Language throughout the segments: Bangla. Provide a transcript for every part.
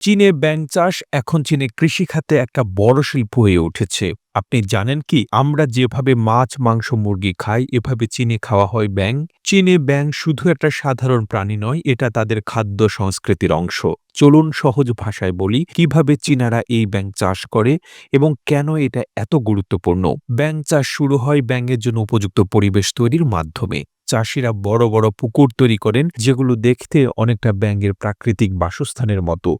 চীনে ব্যাঙ চাষ, এখন চীনে কৃষিখাতে একটা বড় শিল্প হয়ে উঠেছে। আপনি জানেন কি, আমরা যেভাবে মাছ, মাংস, মুরগি খাই, এভাবে চীনে খাওয়া হয় ব্যাঙ। চীনে ব্যাঙ শুধু একটা সাধারণ প্রাণী নয়, এটা তাদের খাদ্য সংস্কৃতির অংশ। চলুন সহজ ভাষায় বলি, কীভাবে চীনারা এই ব্যাঙ চাষ করে এবং কেন এটা এত গুরুত্বপূর্ণ? ব্যাঙ চাষ শুরু হয় ব্যাঙের জন্য উপযুক্ত পরিবেশ তৈরির মাধ্যমে। চাষিরা বড় বড় পুকুর তৈরি করেন, যেগুলো দেখতে অনেকটা ব্যাঙের প্রাকৃতিক বাসস্থানের মতো।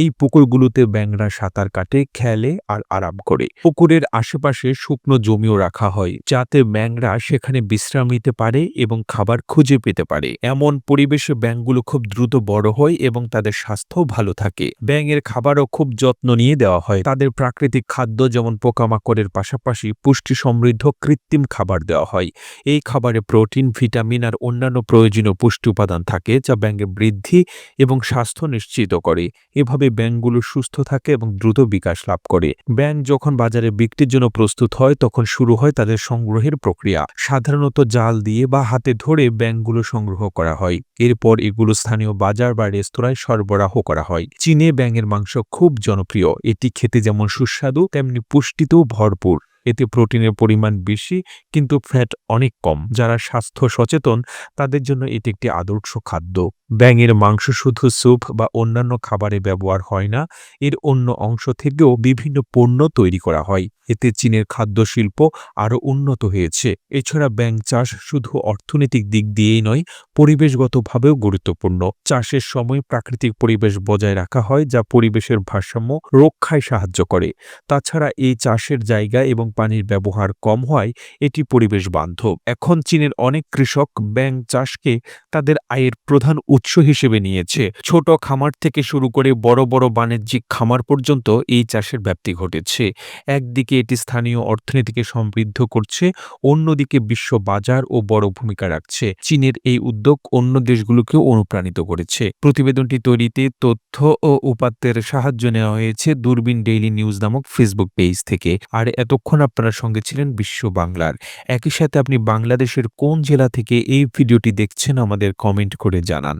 এই পুকুরগুলোতে ব্যাঙরা সাঁতার কাটে, খেলে আর আরাম করে। পুকুরের আশেপাশে শুকনো জমিও রাখা হয়, যাতে ব্যাঙরা সেখানে বিশ্রাম নিতে পারে এবং খাবার খুঁজে পেতে পারে। এমন পরিবেশে ব্যাঙগুলো খুব দ্রুত বড় হয় এবং তাদের স্বাস্থ্যও ভালো থাকে। ব্যাঙের খাবারও খুব যত্ন নিয়ে দেওয়া হয়। তাদের প্রাকৃতিক খাদ্য যেমন পোকামাকড়ের পাশাপাশি পুষ্টি সমৃদ্ধ কৃত্রিম খাবার দেওয়া হয়। এই খাবারে প্রোটিন, ভিটামিন আর অন্যান্য প্রয়োজনীয় পুষ্টি উপাদান থাকে যা ব্যাঙের বৃদ্ধি এবং স্বাস্থ্য নিশ্চিত করে। এভাবে ব্যাঙগুলো সুস্থ থাকে এবং দ্রুত বিকাশ লাভ করে। ব্যাঙ যখন বাজারে বিক্রির জন্য প্রস্তুত হয়, তখন শুরু হয় তাদের সংগ্রহের প্রক্রিয়া। সাধারণত জাল দিয়ে বা হাতে ধরে ব্যাঙগুলো সংগ্রহ করা হয়। এরপর এগুলো স্থানীয় বাজার বা রেস্তোরাঁয় সরবরাহ করা হয়। চীনে ব্যাঙের মাংস খুব জনপ্রিয়। এটি খেতে যেমন সুস্বাদু, তেমনি পুষ্টিতেও ভরপুর। এতে প্রোটিনের পরিমাণ বেশি, কিন্তু ফ্যাট অনেক কম। যারা স্বাস্থ্য সচেতন, তাদের জন্য এটি একটি আদর্শ খাদ্য। ব্যাঙের মাংস শুধু স্যুপ বা অন্যান্য খাবারে ব্যবহার হয় না, এর অন্য অংশ থেকেও বিভিন্ন পণ্য তৈরি করা হয়। এতে চীনের খাদ্য শিল্প আরও উন্নত হয়েছে। এছাড়া ব্যাঙ চাষ শুধু অর্থনৈতিক দিক দিয়েই নয়, পরিবেশগতভাবেও গুরুত্বপূর্ণ। চাষের সময় প্রাকৃতিক পরিবেশ বজায় রাখা হয়, যা পরিবেশের ভারসাম্য রক্ষায় সাহায্য করে। তাছাড়া এই চাষের জায়গা এবং পানির ব্যবহার কম হয়, এটি পরিবেশ বান্ধব। এখন চীনের অনেক কৃষক ব্যাঙ চাষকে তাদের আয়ের প্রধান উৎস হিসেবে নিয়েছে। ছোট খামার থেকে শুরু করে বড় বড় বাণিজ্যিক খামার পর্যন্ত এই চাষের ব্যাপ্তি ঘটেছে। একদিকে এটি স্থানীয় অর্থনীতিকে সমৃদ্ধ করছে, অন্যদিকে বিশ্ব বাজার ও বড় ভূমিকা রাখছে। চীনের এই উদ্যোগ অন্য দেশগুলোকেও অনুপ্রাণিত করেছে। প্রতিবেদনটি তৈরিতে তথ্য ও উপাত্তের সাহায্য নেওয়া হয়েছে দূরবীন ডেইলি নিউজ নামক ফেসবুক পেজ থেকে। আর এতক্ষণ আপনারা সঙ্গে ছিলেন বিশ্ব বাংলার। একই সাথে আপনি বাংলাদেশের কোন জেলা থেকে এই ভিডিওটি দেখছেন আমাদের কমেন্ট করে জানান।